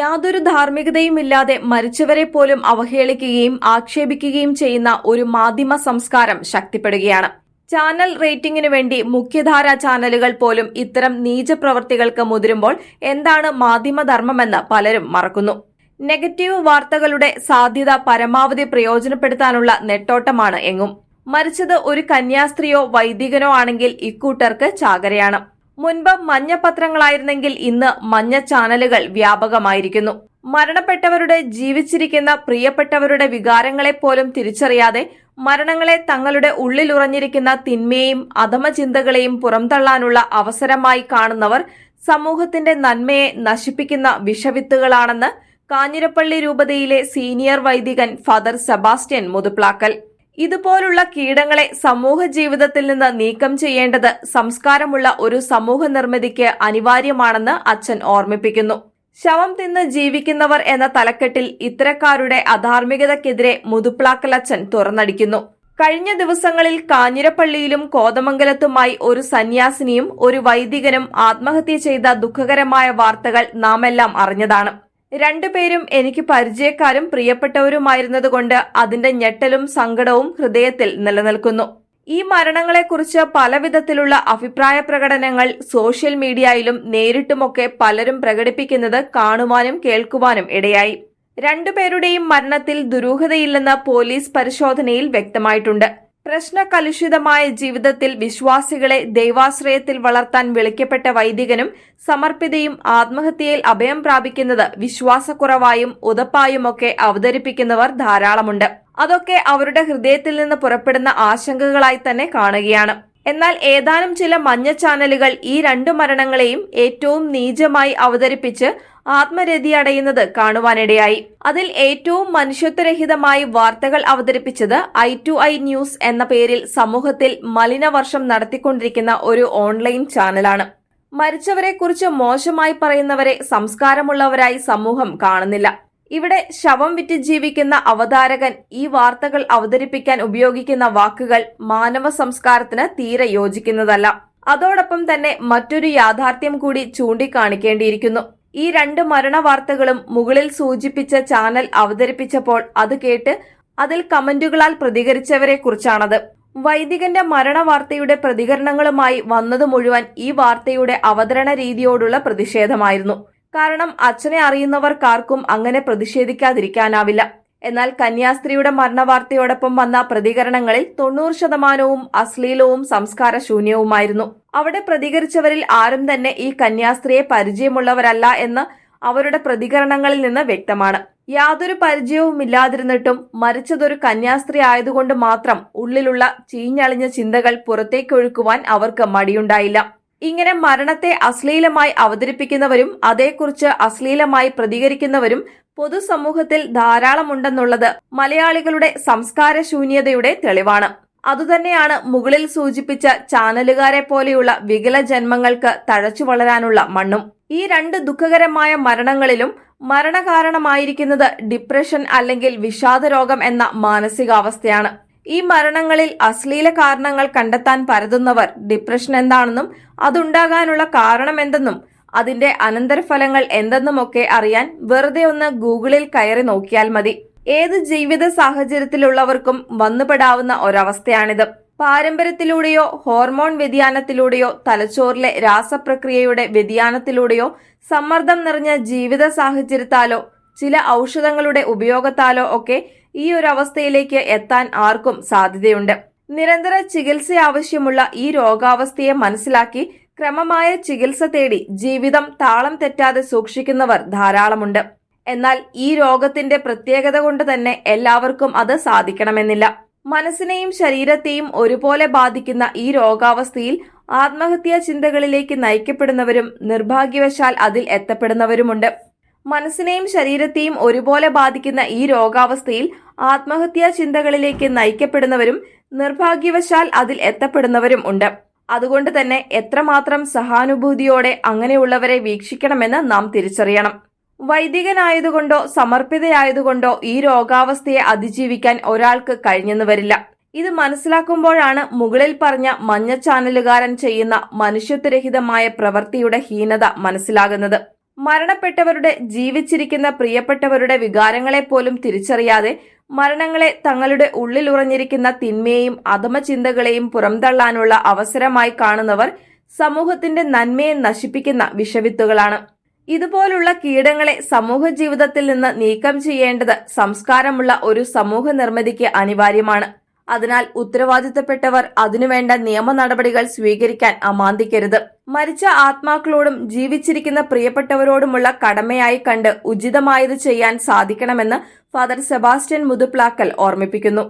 യാതൊരു ധാർമ്മികതയും ഇല്ലാതെ മരിച്ചവരെ പോലും അവഹേളിക്കുകയും ആക്ഷേപിക്കുകയും ചെയ്യുന്ന ഒരു മാധ്യമ സംസ്കാരം ശക്തിപ്പെടുകയാണ്. ചാനൽ റേറ്റിംഗിനു വേണ്ടി മുഖ്യധാരാ ചാനലുകൾ പോലും ഇത്തരം നീചപ്രവർത്തികൾക്ക് മുതിരുമ്പോൾ എന്താണ് മാധ്യമധർമ്മമെന്ന് പലരും മറക്കുന്നു. നെഗറ്റീവ് വാർത്തകളുടെ സാധ്യത പരമാവധി പ്രയോജനപ്പെടുത്താനുള്ള നെട്ടോട്ടമാണ് എങ്ങും. മരിച്ചത് ഒരു കന്യാസ്ത്രീയോ വൈദികനോ ആണെങ്കിൽ ഇക്കൂട്ടർക്ക് ചാകരയാണ്. മുൻപ് മഞ്ഞ പത്രങ്ങളായിരുന്നെങ്കിൽ ഇന്ന് മഞ്ഞ ചാനലുകൾ വ്യാപകമായിരിക്കുന്നു. മരണപ്പെട്ടവരുടെ ജീവിച്ചിരിക്കുന്ന പ്രിയപ്പെട്ടവരുടെ വികാരങ്ങളെ പോലും തിരിച്ചറിയാതെ മരണങ്ങളെ തങ്ങളുടെ ഉള്ളിലുറഞ്ഞിരിക്കുന്ന തിന്മയെയും അധമചിന്തകളെയും പുറംതള്ളാനുള്ള അവസരമായി കാണുന്നവർ സമൂഹത്തിന്റെ നന്മയെ നശിപ്പിക്കുന്ന വിഷവിത്തുകളാണെന്ന് കാഞ്ഞിരപ്പള്ളി രൂപതയിലെ സീനിയർ വൈദികൻ ഫാദർ സെബാസ്റ്റ്യൻ മുതുപ്ലാക്കൽ. ഇതുപോലുള്ള കീടങ്ങളെ സമൂഹ ജീവിതത്തിൽ നിന്ന് നീക്കം ചെയ്യേണ്ടത് സംസ്കാരമുള്ള ഒരു സമൂഹ നിർമ്മിതിക്ക് അനിവാര്യമാണെന്ന് അച്ഛൻ ഓർമ്മിപ്പിക്കുന്നു. ശവം തിന്ന് ജീവിക്കുന്നവർ എന്ന തലക്കെട്ടിൽ ഇത്തരക്കാരുടെ അധാർമികതയ്ക്കെതിരെ മുതുപ്ലാക്കലച്ഛൻ തുറന്നടിക്കുന്നു. കഴിഞ്ഞ ദിവസങ്ങളിൽ കാഞ്ഞിരപ്പള്ളിയിലും കോതമംഗലത്തുമായി ഒരു സന്യാസിനിയും ഒരു വൈദികനും ആത്മഹത്യ ചെയ്ത ദുഃഖകരമായ വാർത്തകൾ നാമെല്ലാം അറിഞ്ഞതാണ്. രണ്ടുപേരും എനിക്ക് പരിചയക്കാരും പ്രിയപ്പെട്ടവരുമായിരുന്നതുകൊണ്ട് അതിന്റെ ഞെട്ടലും സങ്കടവും ഹൃദയത്തിൽ നിലനിൽക്കുന്നു. ഈ മരണങ്ങളെക്കുറിച്ച് പലവിധത്തിലുള്ള അഭിപ്രായ പ്രകടനങ്ങൾ സോഷ്യൽ മീഡിയയിലും നേരിട്ടുമൊക്കെ പലരും പ്രകടിപ്പിക്കുന്നത് കാണുവാനും കേൾക്കുവാനും ഇടയായി. രണ്ടുപേരുടെയും മരണത്തിൽ ദുരൂഹതയില്ലെന്ന് പോലീസ് പരിശോധനയിൽ വ്യക്തമായിട്ടുണ്ട്. പ്രശ്നകലുഷിതമായ ജീവിതത്തിൽ വിശ്വാസികളെ ദൈവാശ്രയത്തിൽ വളർത്താൻ വിളിക്കപ്പെട്ട വൈദികനും സമർപ്പിതയും ആത്മഹത്യയിൽ അഭയം പ്രാപിക്കുന്നത് വിശ്വാസക്കുറവായും ഉതപ്പായുമൊക്കെ അവതരിപ്പിക്കുന്നവർ ധാരാളമുണ്ട്. അതൊക്കെ അവരുടെ ഹൃദയത്തിൽ നിന്ന് പുറപ്പെടുന്ന ആശങ്കകളായി തന്നെ കാണുകയാണ്. എന്നാൽ ഏതാനും ചില മഞ്ഞ ചാനലുകൾ ഈ രണ്ടു മരണങ്ങളെയും ഏറ്റവും നീചമായി അവതരിപ്പിച്ച് ആത്മരതി അടയുന്നത് കാണുവാനിടയായി. അതിൽ ഏറ്റവും മനുഷ്യത്വരഹിതമായി വാർത്തകൾ അവതരിപ്പിച്ചത് ഐ ടു ഐ ന്യൂസ് എന്ന പേരിൽ സമൂഹത്തിൽ മലിനവർഷം നടത്തിക്കൊണ്ടിരിക്കുന്ന ഒരു ഓൺലൈൻ ചാനലാണ്. മരിച്ചവരെക്കുറിച്ച് മോശമായി പറയുന്നവരെ സംസ്കാരമുള്ളവരായി സമൂഹം കാണുന്നില്ല. ഇവിടെ ശവം വിറ്റ് ജീവിക്കുന്ന അവതാരകൻ ഈ വാർത്തകൾ അവതരിപ്പിക്കാൻ ഉപയോഗിക്കുന്ന വാക്കുകൾ മാനവ സംസ്കാരത്തിന് തീരെ യോജിക്കുന്നതല്ല. അതോടൊപ്പം തന്നെ മറ്റൊരു യാഥാർത്ഥ്യം കൂടി ചൂണ്ടിക്കാണിക്കേണ്ടിയിരിക്കുന്നു. ഈ രണ്ട് മരണ വാർത്തകളും മുകളിൽ സൂചിപ്പിച്ച ചാനൽ അവതരിപ്പിച്ചപ്പോൾ അത് കേട്ട് അതിൽ കമന്റുകളാൽ പ്രതികരിച്ചവരെ കുറിച്ചാണത്. വൈദികന്റെ മരണ വാർത്തയുടെ പ്രതികരണങ്ങളുമായി വന്നത് മുഴുവൻ ഈ വാർത്തയുടെ അവതരണ രീതിയോടുള്ള പ്രതിഷേധമായിരുന്നു. കാരണം അച്ഛനെ അറിയുന്നവർക്കാർക്കും അങ്ങനെ പ്രതിഷേധിക്കാതിരിക്കാനാവില്ല. എന്നാൽ കന്യാസ്ത്രീയുടെ മരണവാർത്തയോടൊപ്പം വന്ന പ്രതികരണങ്ങളിൽ തൊണ്ണൂറ് ശതമാനവും അശ്ലീലവും സംസ്കാര ശൂന്യവുമായിരുന്നു അവിടെ പ്രതികരിച്ചവരിൽ ആരും തന്നെ ഈ കന്യാസ്ത്രീയെ പരിചയമുള്ളവരല്ല എന്ന് അവരുടെ പ്രതികരണങ്ങളിൽ നിന്ന് വ്യക്തമാണ്. യാതൊരു പരിചയവും ഇല്ലാതിരുന്നിട്ടും മരിച്ചതൊരു കന്യാസ്ത്രീ ആയതുകൊണ്ട് മാത്രം ഉള്ളിലുള്ള ചീഞ്ഞളിഞ്ഞ ചിന്തകൾ പുറത്തേക്കൊഴുക്കുവാൻ അവർക്ക് മടിയുണ്ടായില്ല. ഇങ്ങനെ മരണത്തെ അശ്ലീലമായി അവതരിപ്പിക്കുന്നവരും അതേക്കുറിച്ച് അശ്ലീലമായി പ്രതികരിക്കുന്നവരും പൊതുസമൂഹത്തിൽ ധാരാളമുണ്ടെന്നുള്ളത് മലയാളികളുടെ സംസ്കാര ശൂന്യതയുടെ തെളിവാണ്. അതുതന്നെയാണ് മുകളിൽ സൂചിപ്പിച്ച ചാനലുകാരെ പോലെയുള്ള വികല ജന്മങ്ങൾക്ക് തഴച്ചു വളരാനുള്ള മണ്ണും. ഈ രണ്ട് ദുഃഖകരമായ മരണങ്ങളിലും മരണകാരണമായിരിക്കുന്നത് ഡിപ്രഷൻ അല്ലെങ്കിൽ വിഷാദരോഗം എന്ന മാനസികാവസ്ഥയാണ്. ഈ മരണങ്ങളിൽ അശ്ലീല കാരണങ്ങൾ കണ്ടെത്താൻ പരതുന്നവർ ഡിപ്രഷൻ എന്താണെന്നും അതുണ്ടാകാനുള്ള കാരണം എന്തെന്നും അതിന്റെ അനന്തരഫലങ്ങൾ എന്തെന്നുമൊക്കെ അറിയാൻ വെറുതെ ഒന്ന് ഗൂഗിളിൽ കയറി നോക്കിയാൽ മതി. ഏത് ജീവിത സാഹചര്യത്തിലുള്ളവർക്കും വന്നുപെടാവുന്ന ഒരവസ്ഥയാണിത്. പാരമ്പര്യത്തിലൂടെയോ ഹോർമോൺ വ്യതിയാനത്തിലൂടെയോ തലച്ചോറിലെ രാസപ്രക്രിയയുടെ വ്യതിയാനത്തിലൂടെയോ സമ്മർദ്ദം നിറഞ്ഞ ജീവിത സാഹചര്യത്താലോ ചില ഔഷധങ്ങളുടെ ഉപയോഗത്താലോ ഒക്കെ ഈ ഒരു അവസ്ഥയിലേക്ക് എത്താൻ ആർക്കും സാധ്യതയുണ്ട്. നിരന്തര ചികിത്സ ആവശ്യമുള്ള ഈ രോഗാവസ്ഥയെ മനസ്സിലാക്കി ക്രമമായ ചികിത്സ തേടി ജീവിതം താളം തെറ്റാതെ സൂക്ഷിക്കുന്നവർ ധാരാളമുണ്ട്. എന്നാൽ ഈ രോഗത്തിന്റെ പ്രത്യേകത കൊണ്ട് തന്നെ എല്ലാവർക്കും അത് സാധിക്കണമെന്നില്ല. മനസ്സിനെയും ശരീരത്തെയും ഒരുപോലെ ബാധിക്കുന്ന ഈ രോഗാവസ്ഥയിൽ ആത്മഹത്യാ ചിന്തകളിലേക്ക് നയിക്കപ്പെടുന്നവരും നിർഭാഗ്യവശാൽ അതിൽ എത്തപ്പെടുന്നവരുമുണ്ട്. മനസ്സിനെയും ശരീരത്തെയും ഒരുപോലെ ബാധിക്കുന്ന ഈ രോഗാവസ്ഥയിൽ ആത്മഹത്യാ ചിന്തകളിലേക്ക് നയിക്കപ്പെടുന്നവരും നിർഭാഗ്യവശാൽ അതിൽ എത്തപ്പെടുന്നവരും ഉണ്ട്. അതുകൊണ്ട് തന്നെ എത്രമാത്രം സഹാനുഭൂതിയോടെ അങ്ങനെയുള്ളവരെ വീക്ഷിക്കണമെന്ന് നാം തിരിച്ചറിയണം. വൈദികനായതുകൊണ്ടോ സമർപ്പിതയായതുകൊണ്ടോ ഈ രോഗാവസ്ഥയെ അതിജീവിക്കാൻ ഒരാൾക്ക് കഴിഞ്ഞെന്ന് വരില്ല. ഇത് മനസ്സിലാക്കുമ്പോഴാണ് മുകളിൽ പറഞ്ഞ മഞ്ഞ ചാനലുകാരൻ ചെയ്യുന്ന മനുഷ്യത്വരഹിതമായ പ്രവൃത്തിയുടെ ഹീനത മനസ്സിലാകുന്നത്. മരണപ്പെട്ടവരുടെ ജീവിച്ചിരിക്കുന്ന പ്രിയപ്പെട്ടവരുടെ വികാരങ്ങളെ പോലും തിരിച്ചറിയാതെ മരണങ്ങളെ തങ്ങളുടെ ഉള്ളിൽ ഉറഞ്ഞിരിക്കുന്ന തിന്മയെയും അധമചിന്തകളെയും പുറംതള്ളാനുള്ള അവസരമായി കാണുന്നവർ സമൂഹത്തിന്റെ നന്മയെ നശിപ്പിക്കുന്ന വിഷവിത്തുകളാണ്. ഇതുപോലുള്ള കീടങ്ങളെ സമൂഹ ജീവിതത്തിൽ നിന്ന് നീക്കം ചെയ്യേണ്ടത് സംസ്കാരമുള്ള ഒരു സമൂഹ നിർമ്മിതിക്ക് അനിവാര്യമാണ്. അതിനാൽ ഉത്തരവാദിത്തപ്പെട്ടവർ അതിനുവേണ്ട നിയമ നടപടികൾ സ്വീകരിക്കാൻ അമാന്തിക്കരുത്. മരിച്ച ആത്മാക്കളോടും ജീവിച്ചിരിക്കുന്ന പ്രിയപ്പെട്ടവരോടുമുള്ള കടമയായി കണ്ട് ഉചിതമായത് ചെയ്യാൻ സാധിക്കണമെന്ന് ഫാദർ സെബാസ്റ്റ്യൻ മുതുപ്ലാക്കൽ ഓർമ്മിപ്പിക്കുന്നു.